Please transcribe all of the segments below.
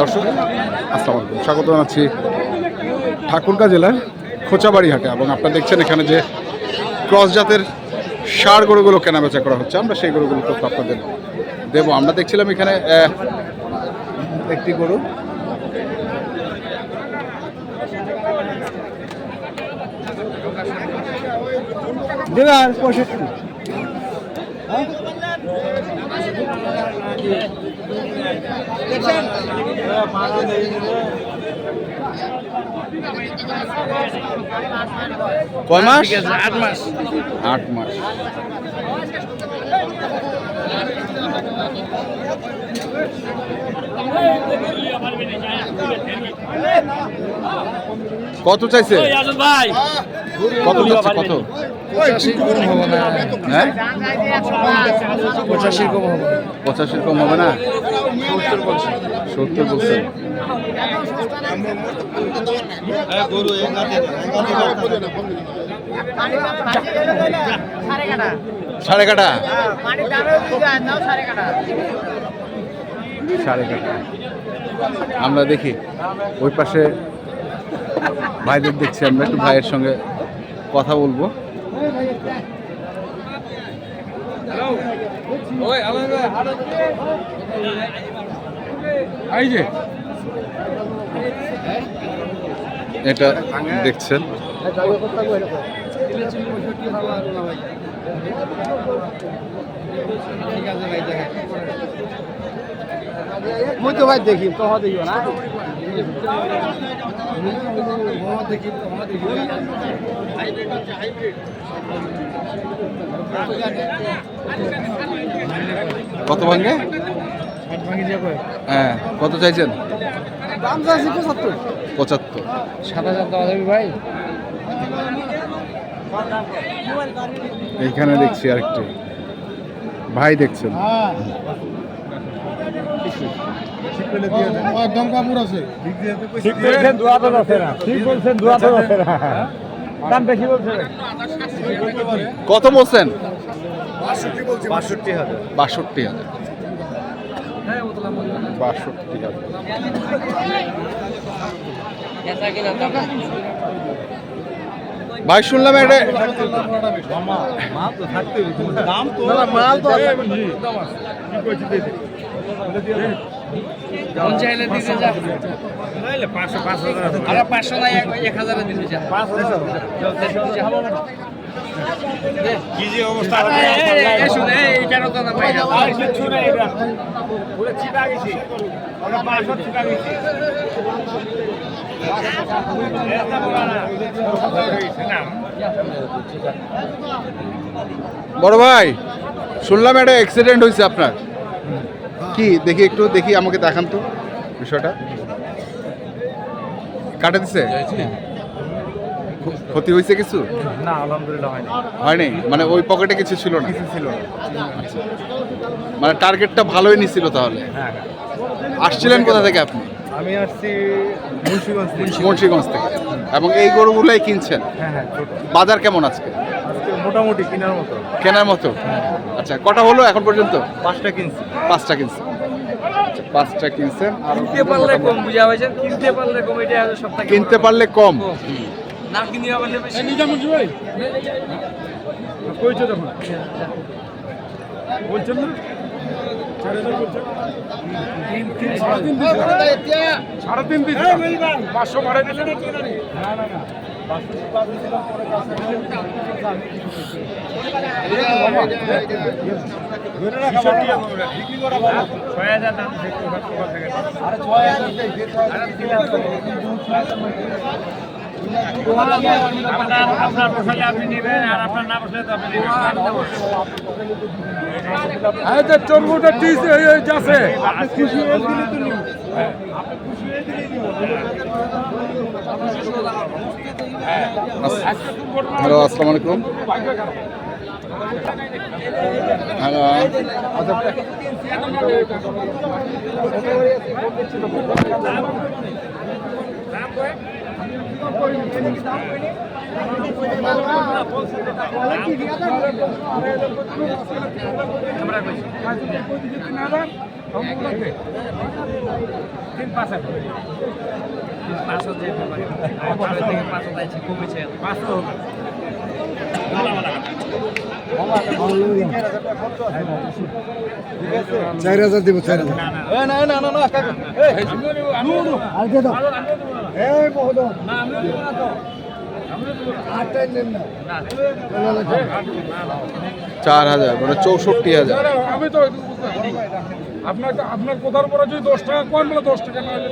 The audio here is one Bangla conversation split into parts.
দর্শক, আসসালামু আলাইকুম। স্বাগত জানাচ্ছি ঠাকুরগাঁ জেলার খোঁচাবাড়ি হাটে এবং আপনারা দেখছেন এখানে যে ক্রস জাতের সার গরুগুলো কেনাবেচা করা হচ্ছে। আমরা সেই গরুগুলো তথ্য আপনাদের দেবো। আমরা দেখছিলাম এখানে একটি গরু। পঁয়ষট্টি। কয় মাস? আট মাস। আট মাস। কত চাইছে? ভাই। কত চাইছে কত? পঁচাশি কম হবে না। হ্যাঁ পঁচাশি পঁচাশির কম হবে না? সত্তর বলছেন সাড়ে কাটা? সাড়ে কাটা। আমরা দেখি ওই পাশে ভাইদের দেখছি আমরা একটু ভাইয়ের সঙ্গে কথা বলব। এই যে। এটা দেখছেন। মুই তো ভাই দেখি তো দেখিও না। দেখি কত ভাঙ্গে হ্যাঁ কত চাইছেন? দাম চাইছি পঁচাত্তর। পঁচাত্তর। সাত হাজার দেওয়া যাবে ভাই। এইখানে দেখছি আরেকটি। ভাই দেখছেন? একদম কাপড় আছে। ঠিক বলছেন দু হাজার আছে না। ঠিক বলছেন দু হাজার আছে না। দাম বেশি বলছে কত বলছেন? বাষট্টি হাজার। বাষট্টি হাজার। বাষট্টি হাজার ভাই শুনলাম যা পাঁচশো পাঁচ হাজার পাঁচশো না এক এক হাজারে দিতে যা পাঁচ হাজার কি যে অবস্থা? শুনে এইটারও তো না পাই না কিছু নেই এটা পুরো চিপা গেছি। ওরা পাঁচশো চিপা গেছি। বড় ভাই শুনলাম একটা অ্যাক্সিডেন্ট হয়েছে আপনার। কি দেখি একটু দেখি আমাকে দেখান তো বিষয়টা। কাটে দিছে? ক্ষতি হয়েছে কিছু? না আলহামদুলিল্লাহ হয়নি। হয়নি? মানে ওই পকেটে কিছু ছিল না? কিছু ছিল না। মানে টার্গেটটা ভালোই নিছিল তাহলে? হ্যাঁ। আসছিলেন কোথা থেকে আপনি? আমি আসছি মুন্সিগঞ্জ থেকে। মুন্সিগঞ্জ থেকে। এবং এই গরুগুলাই কিনছেন? হ্যাঁ হ্যাঁ বাজার কেমন আজকে? আজকে মোটামুটি কেনার মতো। কেনার মতো? আচ্ছা কটা হলো এখন পর্যন্ত? পাঁচটা কিনছি। পাঁচটা কিনছি আচ্ছা, পাঁচটা কিনছেন। কিনতে পারলে কম বুঝা হয়েছে। কিনতে পারলে কম এটা সব কিনতে পারলে কম। না কিনে পারলে বেশি? কইছো তখন? বলছেন না? সাড়ে তিন দিন পাঁচশো বাড়াই দিলে না না না। ছয় হাজার দাম আপনার আপনার বসালে আপনি নেবেন আর আপনার হয়ে হ্যালো আসসালামু আলাইকুম। হ্যালো। তিন পাঁচ পাঁচশো যে ব্যাপারে থেকে পাঁচশো চাইছি কমেছে পাঁচশো চার হাজার দিব চার হাজার চার হাজার মানে চৌষট্টি হাজার। আমি তো আপনার আপনার কোথার উপরে যদি দশ টাকা কম বলে দশ টাকা না হলে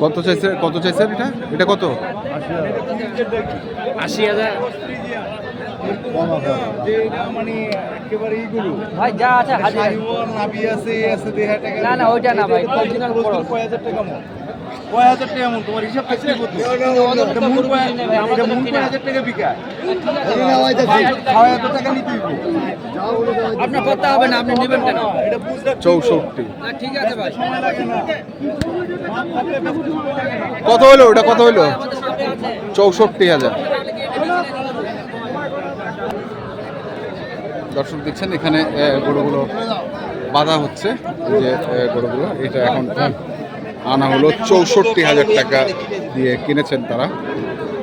কত চাইছে? কত চাইছেন এটা? এটা কত? আশি হাজার। মানে একেবারে এইগুলো ভাই যা আছে না না ওইটা না ভাই অরিজিনাল খরচ কয় হাজার টাকা কয় হাজার টাকা মন তোমার হিসাব থাকলে কত এটা কয় এটা মন কয় হাজার টাকা ছয় হাজার টাকা নিতে আপনার কথা হবে না আপনি নেবেন কেন? চৌষট্টি। ঠিক আছে ভাই। কত হলো? ওটা কত হলো? চৌষট্টি হাজার। দর্শক দেখছেন এখানে গরুগুলো বাঁধা হচ্ছে। যে গরুগুলো এটা এখন আনা হলো। চৌষট্টি হাজার টাকা দিয়ে কিনেছেন তারা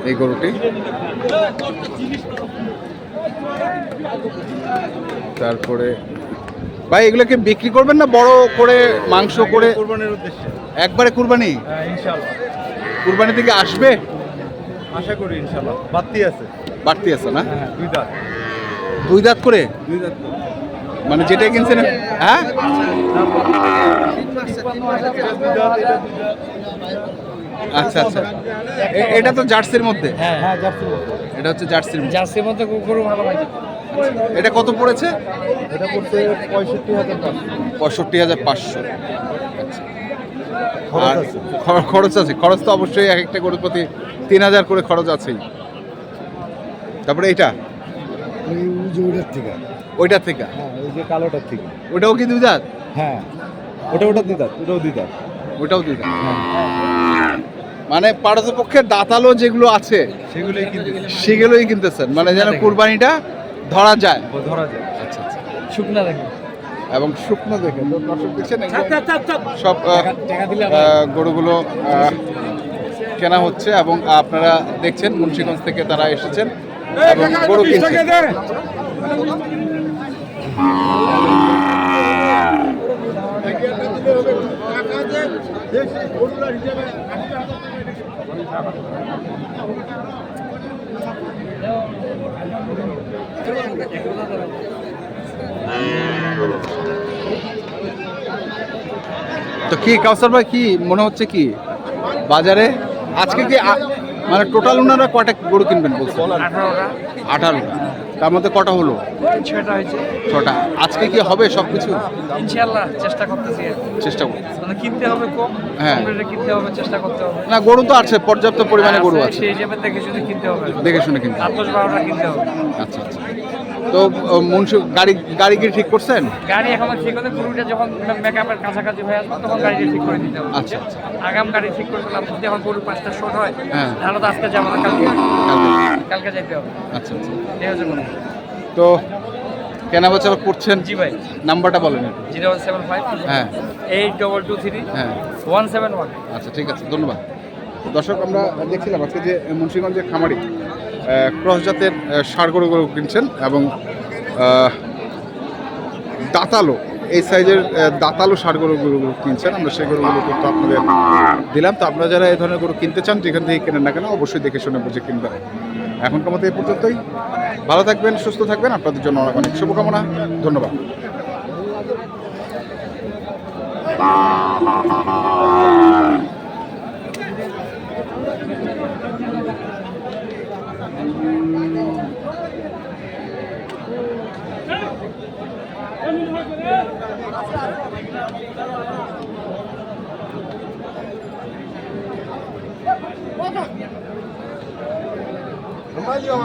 এই গরুটি। তারপরে ভাই এগুলোকে বিক্রি করবেন না বড় করে মাংস করে? কোরবানির উদ্দেশ্যে। একবারে কুরবানি? হ্যাঁ ইনশাআল্লাহ। কুরবানি থেকে আসবে? আশা করি ইনশাআল্লাহ। বাড়তি আছে। বাড়তি আছে না? হ্যাঁ দুই দাঁত। দুই দাঁত করে? দুই দাঁত মানে যেটা কিনছেন হ্যাঁ? আচ্ছা আচ্ছা। এটা তো জার্সির মধ্যে? হ্যাঁ হ্যাঁ জার্সি এটা হচ্ছে জার্সির মধ্যে। জার্সির মধ্যে গরু ভালো ভাই এটা কত পড়েছে? এটা পড়ছে পঁয়ষট্টি হাজার পঁয়ষট্টি হাজার পাঁচশো। আর খরচ আছে। খরচ তো অবশ্যই এক একটা গরুর প্রতি তিন হাজার করে খরচ আছেই। তারপরে যে ওইটার থেকে। ওইটার থেকে? হ্যাঁ ওই যে কালোটার থেকে। ওটাও কি দুই দাঁত? হ্যাঁ। ওটা ওটা দুই দাঁত। ওটাও দুই দাঁত। ওটাও দুই দাঁত। মানে পারতপক্ষে দাঁতালো যেগুলো আছে সেগুলোই কিন্তু সেগুলোই কিনতেছেন মানে যেন কুরবানিটা ধরা যায়। ধরা যায়। আচ্ছা আচ্ছা। শুকনা দেখেন এবং শুকনো দেখে তো দর্শক দেখছেন সব গরুগুলো কেনা হচ্ছে এবং আপনারা দেখছেন মুন্সিগঞ্জ থেকে তারা এসেছেন এবং গরু কিনছেন। তো কি কাউসার ভাই কি মনে হচ্ছে কি বাজারে? আজকে কি মানে টোটাল ওনারা কটা গরু কিনবেন বলছেন? আঠারোটা। তার মধ্যে কটা হলো? ছটা হয়েছে। ছটা। আজকে কি হবে সব কিছু ইনশাআল্লাহ চেষ্টা করতেছি চেষ্টা করুন মানে কিনতে হবে কম হ্যাঁ। কিনতে হবে চেষ্টা করতে হবে। না গরু তো আছে পর্যাপ্ত পরিমাণে গরু আছে সেই হিসেবে দেখে শুনে কিনতে হবে। দেখে শুনে কিনতে হবে। দশ বারোটা কিনতে হবে। আচ্ছা আচ্ছা। তো মুন্সি গাড়ি গাড়ি কি ঠিক করছেন? গাড়ি এখন ঠিক হলে গরুটা যখন মেকআপের কাছাকাছি হয়ে আসবে তখন গাড়িটা ঠিক করে দিতে হবে আচ্ছা আচ্ছা। আগাম গাড়ি ঠিক করে দিলাম যদি এখন গরু পাঁচটা শর্ট হয় হ্যাঁ। তাহলে তো আজকে যাব না কালকে কালকে। যাইতে হবে। আচ্ছা আচ্ছা। এই হচ্ছে কথা তো কেনা বেচা করছেন? জি ভাই। নাম্বারটা বলেন। জিরো ওয়ান সেভেন ফাইভ হ্যাঁ। এইট ডবল টু থ্রি হ্যাঁ। One seven one. আচ্ছা ঠিক আছে ধন্যবাদ। দর্শক আমরা দেখছিলাম আজকে যে মুন্সিগঞ্জের খামারি ক্রস জাতের আহ, ষাঁড় গরুগুলো কিনছেন এবং দাঁতালো এই সাইজের দাঁতালো ষাঁড় গরুগুলো কিনছেন। আমরা সেই গরুগুলো কিন্তু আপনাদের দিলাম। তো আপনারা যারা এই ধরনের গরু কিনতে চান যেখান থেকে কেনেন না কেন অবশ্যই দেখে শুনে বুঝে কিনবেন। এখনকার মতো এই পর্যন্তই। ভালো থাকবেন সুস্থ থাকবেন। আপনাদের জন্য অনেক অনেক শুভকামনা। ধন্যবাদ।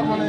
মানে